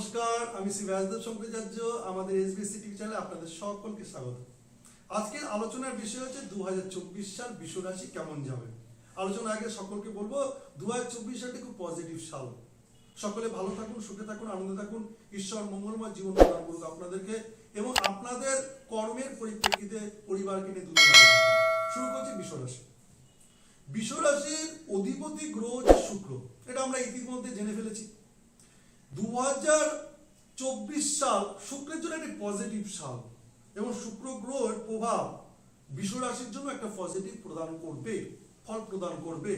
নমস্কার, আমি শ্রী ব্যাসদেব শঙ্করাচার্য, আমাদের এসবিএসসি টিভি চ্যানেলে আপনাদের সকলকে স্বাগত। আজকের আলোচনার বিষয় হচ্ছে দু সাল বিশ্ব রাশি কেমন যাবে? আলোচনার আগে সকলকে বলব দু সালটি খুব পজিটিভ সাল। সকলে ভালো থাকুন, সুখে থাকুন, আনন্দে থাকুন। ঈশ্বর মঙ্গলময়, জীবন প্রদান করুক আপনাদেরকে এবং আপনাদের কর্মের পরিপ্রেক্ষিতে পরিবারকে নিয়ে দুটো শুরু করছি বিশ্ব রাশি বিশ্ব রাশির অধিপতি গ্রহ হচ্ছে শুক্র। এটা আমরা ইতিমধ্যে জেনে ফেলেছি। দু চব্বিশ সাল শুক্রের জন্য একটি পজিটিভ সাল। এবং শুক্র গ্রহের প্রভাব বিশ্ব রাশির জন্য একটা পজিটিভ প্রদান করবে, ফল প্রদান করবে।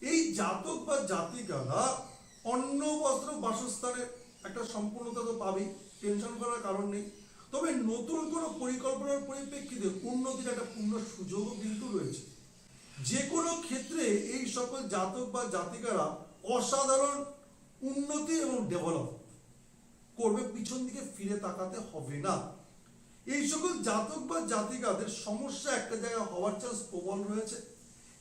এই জাতক বা জাতিকারা অন্ন, বস্ত্র বাসস্থানের একটা সম্পূর্ণতা তো পাবেই টেনশন করার কারণ নেই। তবে নতুন কোনো পরিকল্পনার পরিপ্রেক্ষিতে উন্নতির একটা পূর্ণ সুযোগও কিন্তু রয়েছে। যে কোনো ক্ষেত্রে এই সকল জাতক বা জাতিকারা অসাধারণ উন্নতি এবং ডেভেলপ করবে, পিছন দিকে ফিরে তাকাতে হবে না। এই সকল জাতক বা জাতিকাদের সমস্যা একটা জায়গায় হওয়ার চান্স প্রবল রয়েছে।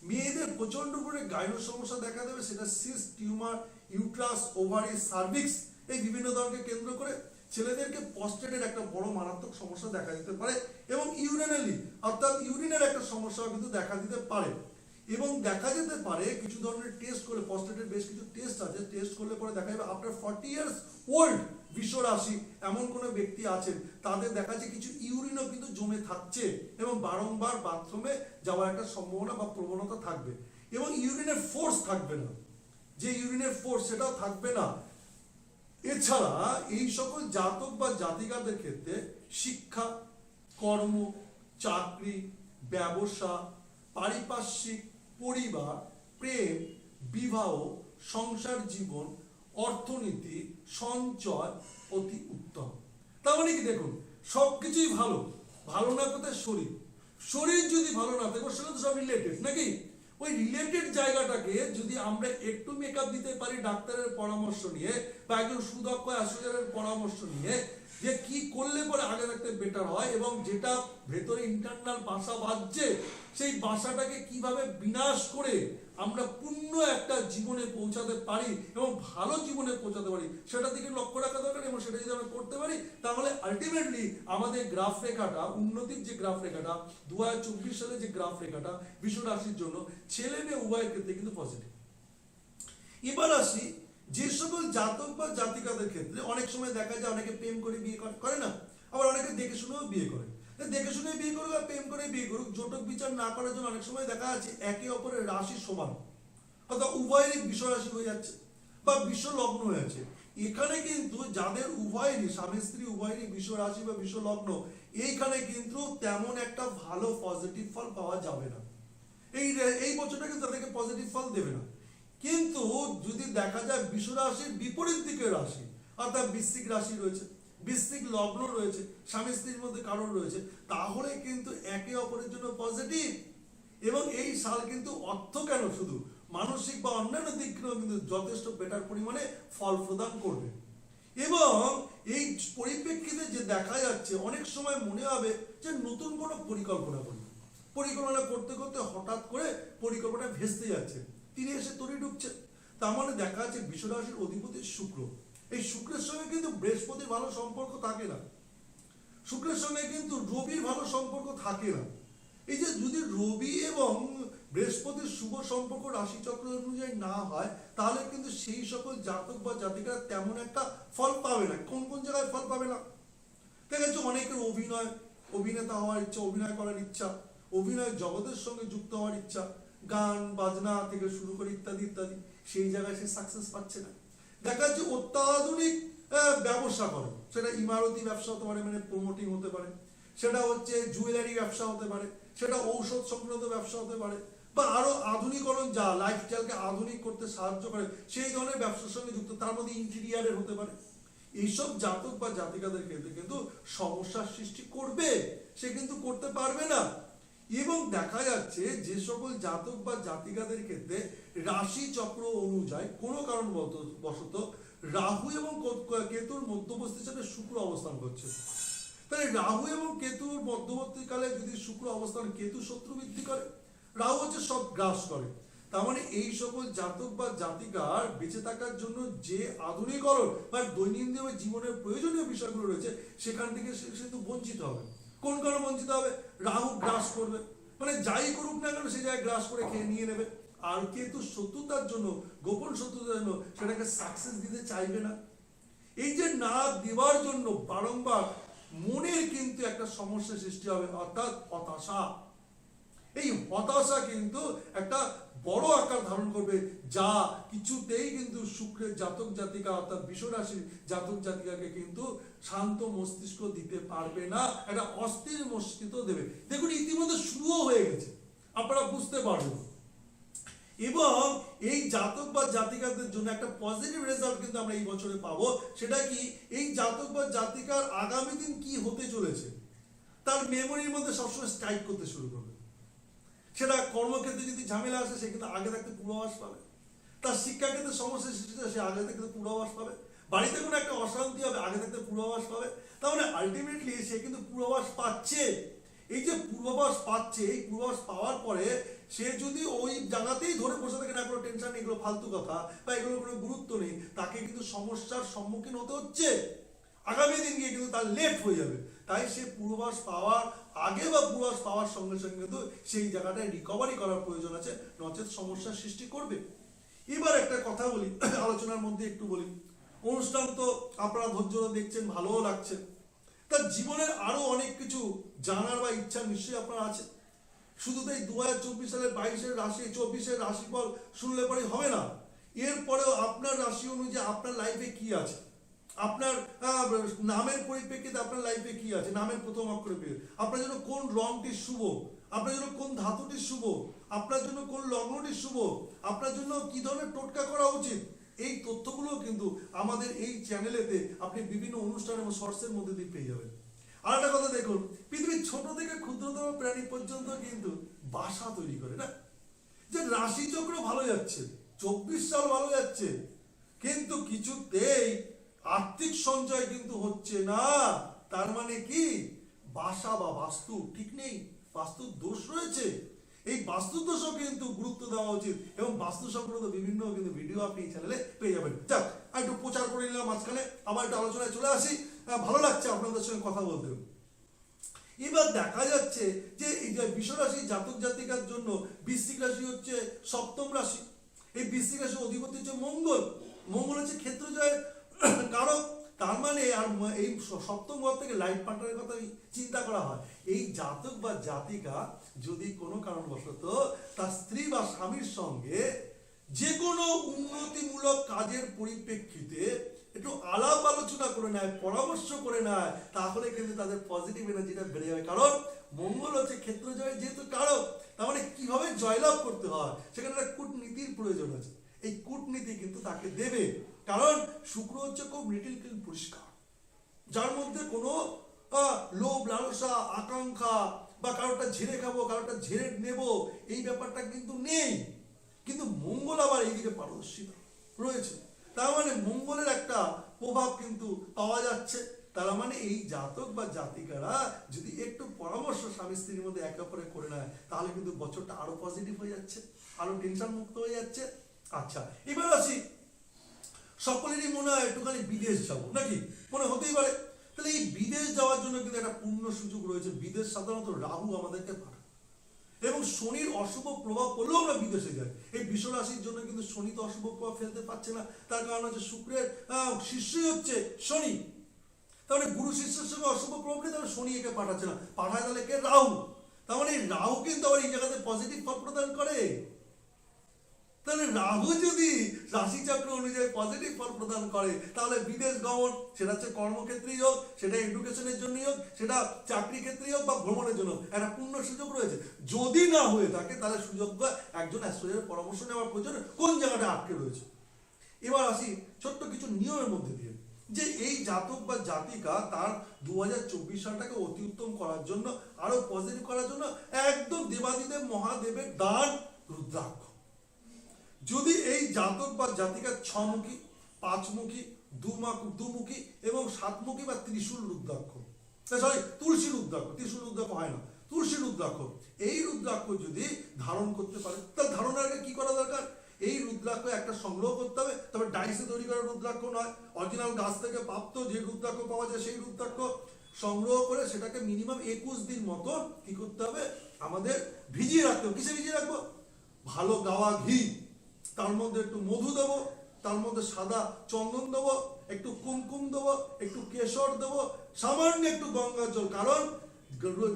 মেয়েদের প্রচণ্ড করে গাইনো সমস্যা দেখা দেবে, সেটা cyst tumour uterus ovary cervix এই বিভিন্ন ধরনকে কেন্দ্র করে ছেলেদেরকে পস্টেটের একটা বড় মারাত্মক সমস্যা দেখা দিতে পারে এবং ইউরিনালি অর্থাৎ ইউরিনের একটা সমস্যা কিন্তু দেখা দিতে পারে। এবং দেখা যেতে পারে কিছু ধরনের টেস্ট করলে পস্টেটের বেশ কিছু টেস্ট আছে টেস্ট করলে পরে দেখা যাবে আফটার ফর্টি ইয়ার্স ওল্ড বিশ্ব রাশি এমন কোনো ব্যক্তি আছেন, তাদের দেখা যাচ্ছে কিছু ইউরিনও কিন্তু জমে থাকছে এবং বারংবার বাথরুমে যাওয়ার একটা সম্ভাবনা বা প্রবণতা থাকবে এবং ইউরিনের ফোর্স থাকবে না। যে ইউরিনের ফোর্স সেটাও থাকবে না। এছাড়া এই সকল জাতক বা জাতিকাদের ক্ষেত্রে শিক্ষা, কর্ম, চাকরি, ব্যবসা, পারিপার্শ্বিক পরিবার, প্রেম, বিবাহ, সংসার জীবন, অর্থনীতি, সঞ্চয় অতি উত্তম। তার মানে কি দেখুন, সবকিছুই ভালো। ভালো না কোথায় শরীর। শরীর যদি ভালো না থাকে সঙ্গে তো সব রিলেটেড নাকি? ওই রিলেটেড জায়গাটাকে যদি আমরা একটু মেকআপ দিতে পারি, ডাক্তারের পরামর্শ নিয়ে বা একজন সুদক্ষ অ্যাসোসিয়েটের পরামর্শ নিয়ে যে কি করলে পরে আগে থাকতে বেটার হয় এবং যেটা ভেতরে ইন্টারনাল বাসা বাজছে সেই বাসাটাকে কীভাবে বিনাশ করে আমরা পূর্ণ একটা জীবনে পৌঁছাতে পারি এবং ভালো জীবনে পৌঁছাতে পারি, সেটা দিকে লক্ষ্য রাখা দরকার এবং সেটা যদি আমরা করতে পারি, তাহলে আলটিমেটলি আমাদের গ্রাফ রেখাটা, উন্নতির যে গ্রাফ রেখাটা দু হাজার চব্বিশ সালে যে গ্রাফ রেখাটা বিশ্ব রাশির জন্য ছেলে মেয়ে উভয়ের ক্ষেত্রে কিন্তু পজিটিভ এবার আসি যে সকল জাতক বা জাতিকাদের ক্ষেত্রে অনেক সময় দেখা যায় অনেকে প্রেম করে বিয়ে করে না, আবার অনেকে দেখে শুনেও বিয়ে করে। দেখে শুনে বিয়ে করুক আর প্রেম করে বিয়ে করুক, জোটক বিচার না করার জন্য অনেক সময় দেখা যাচ্ছে একে অপরের রাশি সমান। অর্থাৎ উভয়েরই বিশ্ব রাশি হয়ে যাচ্ছে বা বিশ্ব লগ্ন হয়ে যাচ্ছে। এখানে কিন্তু যাদের উভয়েরই, স্বামী, স্ত্রী উভয়েরই বিশ্ব রাশি বা বিশ্ব লগ্ন এইখানে কিন্তু তেমন একটা ভালো পজিটিভ ফল পাওয়া যাবে না। এই এই বছরটা কিন্তু তাদেরকে পজিটিভ ফল দেবে না। কিন্তু যদি দেখা যায় বিশ্ব রাশির বিপরীত দিকের রাশি, অর্থাৎ বৃশ্চিক রাশি রয়েছে, বৃশ্চিক লগ্ন রয়েছে, স্বামী স্ত্রীর মধ্যে কারণ রয়েছে, তাহলে কিন্তু একে অপরের জন্য পজিটিভ এবং এই সাল কিন্তু অর্থ কেন শুধু? মানসিক বা অন্যান্য দিক থেকেও কিন্তু যথেষ্ট বেটার পরিমাণে ফল প্রদান করবে। এবং এই পরিপ্রেক্ষিতে যে দেখা যাচ্ছে, অনেক সময় মনে হবে যে নতুন কোনো পরিকল্পনা করি পরিকল্পনা করতে করতে হঠাৎ করে পরিকল্পনা ভেস্তে যাচ্ছে। তিনি এসে তরি ঢুকছে। তার মানে দেখা যাচ্ছে বিশ্বরাশির অধিপতি শুক্র। এই শুক্রের সঙ্গে কিন্তু বৃহস্পতির ভালো সম্পর্ক থাকে না। শুক্রের সঙ্গে কিন্তু রবির ভালো সম্পর্ক থাকে না। এই যে যদি রবি এবং বৃহস্পতির শুভ সম্পর্ক রাশিচক্র অনুযায়ী না হয়, তাহলে কিন্তু সেই সকল জাতক বা জাতিকারা তেমন একটা ফল পাবে না। কোন কোন জায়গায় ফল পাবে না? দেখা যাচ্ছে অনেকের অভিনয়। অভিনেতা হওয়ার ইচ্ছা, অভিনয় করার ইচ্ছা। অভিনয় জগতের সঙ্গে যুক্ত হওয়ার ইচ্ছা। গান, বাজনা থেকে শুরু করে ইত্যাদি ইত্যাদি। সেই জায়গায় সে সাকসেস পাচ্ছে না। দেখা যাচ্ছে অত্যাধুনিক ব্যবসা করে। সেটা ইমারতি ব্যবসা হতে পারে মানে প্রমোটিং হতে পারে। সেটা হচ্ছে জুয়েলারি ব্যবসা হতে পারে। সেটা ঔষধ সংক্রান্ত ব্যবসা হতে পারে। বা আরও আধুনিকরণ যা লাইফস্টাইলকে আধুনিক করতে সাহায্য করে, সেই ধরনের ব্যবসার সঙ্গে যুক্ত। তার মধ্যে ইন্টেরিয়ারের হতে পারে। এইসব জাতক বা জাতিকাদের ক্ষেত্রে কিন্তু সমস্যার সৃষ্টি করবে। সে কিন্তু করতে পারবে না। এবং দেখা যাচ্ছে যে সকল জাতক বা জাতিকাদের ক্ষেত্রে রাশি চক্র অনুযায়ী কোনো কারণ বশত রাহু এবং কেতুর মধ্যবর্তী হিসাবে শুক্র অবস্থান করছে। তাহলে রাহু এবং কেতুর মধ্যবর্তীকালে যদি শুক্র অবস্থান কেতু শত্রু বৃদ্ধি করে, রাহু হচ্ছে সব গ্রাস করে। তার মানে এই সকল জাতক বা জাতিকার বেঁচে থাকার জন্য যে আধুনিকরণ বা দৈনন্দিন জীবনের প্রয়োজনীয় বিষয়গুলো রয়েছে, সেখান থেকে সে কিন্তু বঞ্চিত হবে। কোন কারণে বঞ্চিত হবে? রাহু গ্রাস করবে। মানে যাই করুক না কেন, সে জায়গায় গ্রাস করে খেয়ে নিয়ে নেবে। আর কিন্তু শত্রুতার জন্য, গোপন শত্রুতার জন্য সেটাকে সাকসেস দিতে চাইবে না। এই যে না দেওয়ার জন্য বারংবার মনের কিন্তু একটা সমস্যা সৃষ্টি হবে, অর্থাৎ হতাশা। এই হতাশা কিন্তু একটা বড় আকার ধারণ করবে, যা কিছুতেই কিন্তু শুক্রের জাতক জাতিকা অর্থাৎ বিশ্বরাশির জাতক জাতিকাকে কিন্তু শান্ত মস্তিষ্ক দিতে পারবে না, একটা অস্থির মস্তিষ্ক দেবে। দেখুন, ইতিমধ্যে শুরুও হয়ে গেছে। আপনারা বুঝতে পারবেন। এবং এই জাতক বা জাতিকাদের জন্য একটা পজিটিভ রেজাল্ট কিন্তু আমরা এই বছরে পাবো। সেটা কি? এই জাতক বা জাতিকার আগামী দিন কি হতে চলেছে? তার মেমোরির মধ্যে সবসময় স্ট্রাইক করতে শুরু করবে। সেটা কর্মক্ষেত্রে যদি ঝামেলা আসে সে কিন্তু আগে থাকতে পূর্বাভাস পাবে। তার শিক্ষাক্ষেত্রে সমস্যা সৃষ্টি হয়, সে আগে থাকতে পূর্বাভাস পাবে। বাড়িতে কোনো একটা অশান্তি হবে আগে থাকতে পূর্বাভাস পাবে। তাহলে আলটিমেটলি সে কিন্তু পূর্বাভাস পাচ্ছে। এই যে পূর্বাভাস পাচ্ছে এই পূর্বাভাস পাওয়ার পরে সে যদি ওই জায়গাতেই ধরে বসে থাকে না কোনো টেনশন নেই এগুলো ফালতু কথা বা এগুলো কোনো গুরুত্ব নেই তাকে কিন্তু সমস্যার সম্মুখীন হতে হচ্ছে। আগামী দিন গিয়ে কিন্তু তার লেট হয়ে যাবে। তাই সে পূর্বাভাস পাওয়ার আগে বা পূর্বাভাস পাওয়ার সঙ্গে সঙ্গে কিন্তু সেই জায়গাটায় রিকভারি করার প্রয়োজন আছে, নচেত সমস্যার সৃষ্টি করবে। এবার একটা কথা বলি, আলোচনার মধ্যে একটু বলি। অনুষ্ঠান তো আপনারা ধৈর্য দেখছেন, ভালোও লাগছে। তার জীবনের আরও অনেক কিছু জানার বা ইচ্ছা নিশ্চয়ই আপনার আছে। শুধু তো এই দু হাজার চব্বিশ সালের বাইশের রাশি, চব্বিশের রাশিফল শুনলে পরে হবে না। এরপরেও আপনার রাশি অনুযায়ী আপনার লাইফে কি আছে? আপনার নামের পরিপ্রেক্ষিতে আপনার লাইফে কি আছে? নামের প্রথম অক্ষরে পেয়ে। আপনার জন্য কোন রংটি শুভ? আপনার জন্য কোন ধাতুটি শুভ? আপনার জন্য কোন লগ্নটি শুভ? আপনার জন্য কি ধরনের টোটকা করা উচিত? এই তথ্যগুলো কিন্তু আমাদের এই চ্যানেলেতে আপনি বিভিন্ন অনুষ্ঠান এবং শর্টসের মধ্যে দিয়ে পেয়ে যাবেন। আর একটা কথা দেখুন, পৃথিবীর ছোট থেকে ক্ষুদ্রতম প্রাণী পর্যন্ত কিন্তু বাসা তৈরি করে, না? যে রাশি চক্র ভালো যাচ্ছে, চব্বিশ সাল ভালো যাচ্ছে, কিন্তু কিছুতেই আর্থিক সঞ্চয় কিন্তু হচ্ছে না। তার মানে কি? বাসা বা বাস্তু ঠিক নেই, বাস্তুর দোষ রয়েছে। এই বাস্তু দোষও কিন্তু গুরুত্ব দেওয়া উচিত এবং বাস্তু সংক্রান্ত বিভিন্ন কিন্তু ভিডিও আপনি চ্যানেলে পেয়ে যাবেন। যাক, আর একটু প্রচার করে নিলাম মাঝখানে, আবার একটু আলোচনায় চলে আসি। ভালো লাগছে আপনাদের সঙ্গে কথা বলতে। এবার দেখা যাচ্ছে যে এই যে বিশ্বরাশি জাতক জাতিকার জন্য বৃশ্চিক রাশি হচ্ছে সপ্তম রাশি। এই বৃশ্চিক রাশি অধিপতি হচ্ছে মঙ্গল। মঙ্গল হচ্ছে ক্ষেত্র জয়ের কারণ তার মানে আর এই সপ্তম ঘর থেকে লাইফ পার্টনারের কথা চিন্তা করা হয়। এই জাতক বা জাতিকা যদি কোনো কারণবশত তার স্ত্রী বা স্বামীর সঙ্গে যে কোনো উন্নতিমূলক কাজের পরিপ্রেক্ষিতে একটু আলাপ আলোচনা করে নেয়, পরামর্শ করে নেয়, তাহলে কিন্তু তাদের পজিটিভ এনার্জিটা বেড়ে যাবে। কারণ মঙ্গল হচ্ছে ক্ষেত্র জয় যেহেতু কারক, তার মানে কীভাবে জয়লাভ করতে হয়, সেখানে একটা কূটনীতির প্রয়োজন আছে। এই কূটনীতি কিন্তু তাকে দেবে। কারণ শুক্র হচ্ছে খুব লিটিল ক্লিন পরিষ্কার যার মধ্যে কোনো লোভ, লালসা, আকাঙ্ক্ষা বা কারোটা ঝেড়ে খাব কারোটা ঝেড়ে নেব, এই ব্যাপারটা কিন্তু নেই। কিন্তু মঙ্গল আবার এইদিকে পারদর্শিতা রয়েছে। তার মানে মঙ্গলের একটা প্রভাব কিন্তু পাওয়া যাচ্ছে। তার মানে এই জাতক বা জাতিকারা যদি একটু পরামর্শ স্বামী স্ত্রীর মধ্যে একে অপরে করে নেয়, তাহলে কিন্তু বছরটা আরও পজিটিভ হয়ে যাচ্ছে, আরও টেনশন মুক্ত হয়ে যাচ্ছে। আচ্ছা এবার আসি। সকলেরই মনে হয় একটুখানি বিদেশ যাব, নাকি? মনে হতেই পারে। তাহলে এই বিদেশ যাওয়ার জন্য কিন্তু একটা পূর্ণ সুযোগ রয়েছে। বিদেশ সাধারণত রাহু আমাদেরকে পাঠায়। এবং শনির অশুভ প্রভাব পড়লেও আমরা বিদেশে যাই। এই বিশ্ব রাশির জন্য কিন্তু শনি তো অশুভ প্রভাব ফেলতে পারছে না। তার কারণ হচ্ছে শুক্রের শিষ্যই হচ্ছে শনি। তাহলে গুরু শিষ্যের সঙ্গে অশুভ প্রভাব নেই, তাহলে শনি একে পাঠাচ্ছে না। পাঠায় তাহলে কে? রাহু। তার মানে রাহু কিন্তু আবার এই জায়গাতে পজিটিভ ফল প্রদান করে। তাহলে রাহু যদি রাশিচক্র অনুযায়ী পজিটিভ ফল প্রদান করে, তাহলে বিদেশ গমন, সেটা হচ্ছে কর্মক্ষেত্রেই হোক, সেটা এডুকেশনের জন্যই হোক, সেটা চাকরি ক্ষেত্রেই হোক বা ভ্রমণের জন্য একটা পূর্ণ সুযোগ রয়েছে। যদি না হয়ে থাকে, তাহলে সুযোগ একজন অ্যাস্ট্রোলজারের পরামর্শ নেওয়ার প্রয়োজন কোন জায়গাটা আটকে রয়েছে? এবার আসি ছোট্ট কিছু নিয়মের মধ্যে দিয়ে, যে এই জাতক বা জাতিকা তার দু হাজার চব্বিশ সালটাকে অতি উত্তম করার জন্য আরও পজিটিভ করার জন্য একদম দেবাদিদেব মহাদেবের দান রুদ্রাক্ষ। যদি এই জাতক বা জাতিকার ছমুখী, পাঁচমুখী দুমাক- দুমুখী এবং সাতমুখী বা ত্রিশূল রুদ্রাক্ষ। সরি তুলসী রুদ্রাক্ষ। ত্রিশূল রুদ্রাক্ষ হয় না। তুলসী রুদ্রাক্ষ। এই রুদ্রাক্ষ যদি ধারণ করতে পারে তার ধারণার আগে কি করা দরকার? এই রুদ্রাক্ষ একটা সংগ্রহ করতে হবে। তবে ডাইসে তৈরি করা রুদ্রাক্ষ নয়। অরিজিনাল গাছ থেকে প্রাপ্ত যে রুদ্রাক্ষ পাওয়া যায়, সেই রুদ্রাক্ষ সংগ্রহ করে সেটাকে মিনিমাম একুশ দিন মতন কি করতে হবে? আমাদের ভিজিয়ে রাখতে হবে। কিসে ভিজিয়ে রাখব? ভালো গাওয়া ঘি। তার মধ্যে একটু মধু দেবো, তার মধ্যে সাদা চন্দন দেবো, একটু কুমকুম দেবো, একটু কেশর দেবো, সামান্য একটু গঙ্গার জল, কারণ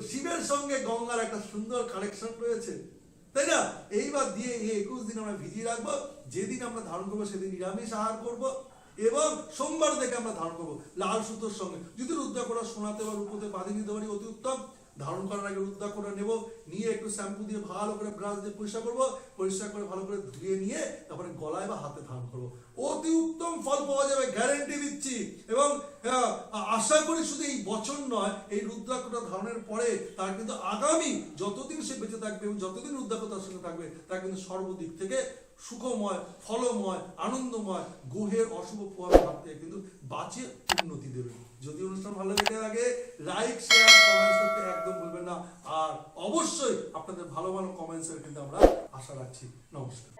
শিবের সঙ্গে গঙ্গার একটা সুন্দর কানেকশন রয়েছে। তাই না? এইবার দিয়ে এই একুশ দিন আমরা ভিজিয়ে রাখব, যেদিন আমরা ধারণ করব সেদিন নিরামিষ আহার করব, এবং সোমবার থেকে আমরা ধারণ করব লাল সুতোর সঙ্গে। যদি রুদ্রাক্ষরা সোনাতে বা রূপোতে বাঁধিয়ে নিতে পারি, অতি উত্তম। ধারণ করার আগে রুদ্রাক্ষরা নেব, নিয়ে একটু শ্যাম্পু দিয়ে ভালো করে ব্রাশ দিয়ে পরিষ্কার করব, পরিষ্কার করে ভালো করে ধুয়ে নিয়ে তারপরে গলায় বা হাতে ধারণ করব। অতি উত্তম ফল পাওয়া যাবে গ্যারেন্টি দিচ্ছি। এবং আশা করি শুধু এই বছর নয়, এই রুদ্রাক্ষটা ধারণের পরে তার কিন্তু আগামী যতদিন সে বেঁচে থাকবে এবং যতদিন রুদ্রাক্ষ তার সঙ্গে থাকবে, তার কিন্তু সর্বদিক থেকে সুখময়, ফলময়, আনন্দময় গ্রহের অশুভ প্রভাব থাকতে থেকে কিন্তু বাঁচে উন্নতি দেবে যদি অনুষ্ঠান ভালো লেগে থাকে লাইক শেয়ার কমেন্টস করতে একদম ভুলবেন না। আর অবশ্যই আপনাদের ভালো ভালো কমেন্টসের কিন্তু আমরা আশা রাখছি। নমস্কার।